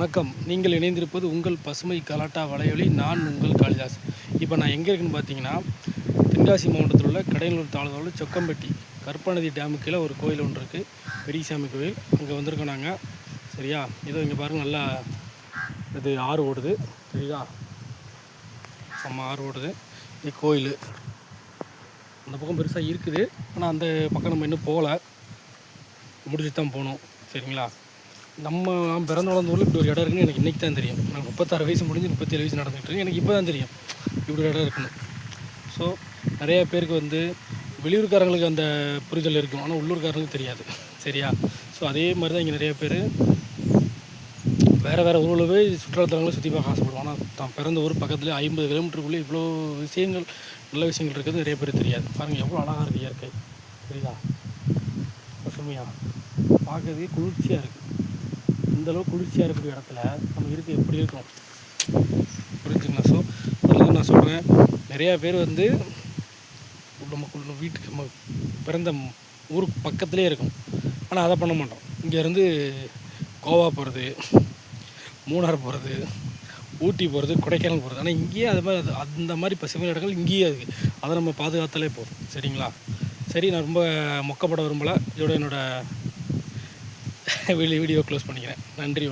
வணக்கம். நீங்கள் இணைந்திருப்பது உங்கள் பசுமை கலாட்டா வலையொலி நான் உங்கள் காளிதாஸ். இப்போ நான் எங்கே இருக்குன்னு பார்த்தீங்கன்னா தென்காசி மாவட்டத்தில் உள்ள கடையலூர் தாலுகாவில் சொக்கம்பட்டி கருப்பாநதி டேமுக்கு கீழே ஒரு கோயில் ஒன்று இருக்குது பெரியசாமி கோயில். அங்கே வந்திருக்கோம் நாங்கள் சரியா? இதோ இங்கே பாருங்கள் நல்லா இது ஆறு ஓடுது. சரியா செம்ம ஆறு ஓடுது. இது கோயில். அந்த பக்கம் பெருசாக இருக்குது. ஆனால் அந்த பக்கம் நம்ம இன்னும் போகலை. முடிச்சு தான் போகணும். சரிங்களா? நம்ம நான் பிறந்த வளர்ந்த ஊரில் இப்படி ஒரு இடம் இருக்குன்னு எனக்கு இன்றைக்கி தான் தெரியும். நான் முப்பத்தாறு வயசு முடிஞ்சு முப்பத்தேழு வயசு நடந்துகிட்டு இருக்கு. எனக்கு இப்போ தான் தெரியும். இப்படி ஒரு இடம் இருக்குன்னு ஸோ நிறைய பேருக்கு வந்து வெளியூர்காரங்களுக்கு அந்த புரிதல் இருக்கும். ஆனால் உள்ளூர்காரங்களுக்கு தெரியாது. சரியா? ஸோ அதே மாதிரி தான் இங்கே நிறைய பேர் வேறு வேறு ஊரில் போய் சுற்றுலாத்தலங்களை சுற்றி பார்க்க ஆசைப்படுவோம் ஆனால் தான் பிறந்த ஊர் பக்கத்தில் ஐம்பது கிலோமீட்டருக்குள்ளே இவ்வளோ விஷயங்கள் நல்ல விஷயங்கள் இருக்கிறது நிறைய பேர் தெரியாது. பாருங்கள் எவ்வளோ அழகாக இருக்குது இயற்கை. தெரியுதா பசுமையாக பார்க்கறதுக்கு குளிர்ச்சியாக இருக்குது அந்தளவுக்கு குளிர்ச்சியாக இருக்கக்கூடிய இடத்துல நம்ம இருக்க எப்படி இருக்கும் புரிஞ்சுங்களா ஸோ அதனால நான் சொல்கிறேன் நிறையா பேர் வந்து நமக்குள்ள வீட்டுக்கு நம்ம பிறந்த ஊருக்கு பக்கத்துலேயே இருக்கும். ஆனால் அதை பண்ண மாட்டோம். இங்கேருந்து கோவா போகிறது மூணார் போகிறது ஊட்டி போகிறது கொடைக்கானல் போகிறது ஆனால் இங்கேயே அது மாதிரி அது அந்த மாதிரி பசுமை இடங்கள் இங்கேயே இருக்குது அதை நம்ம பாதுகாத்தாலே போதும். சரிங்களா? சரி நான் ரொம்ப மொக்கப்பட விரும்பலை. இதோட என்னோடய வீடியோ க்ளோஸ் பண்ணிக்கிறேன். நன்றி வணக்கம்.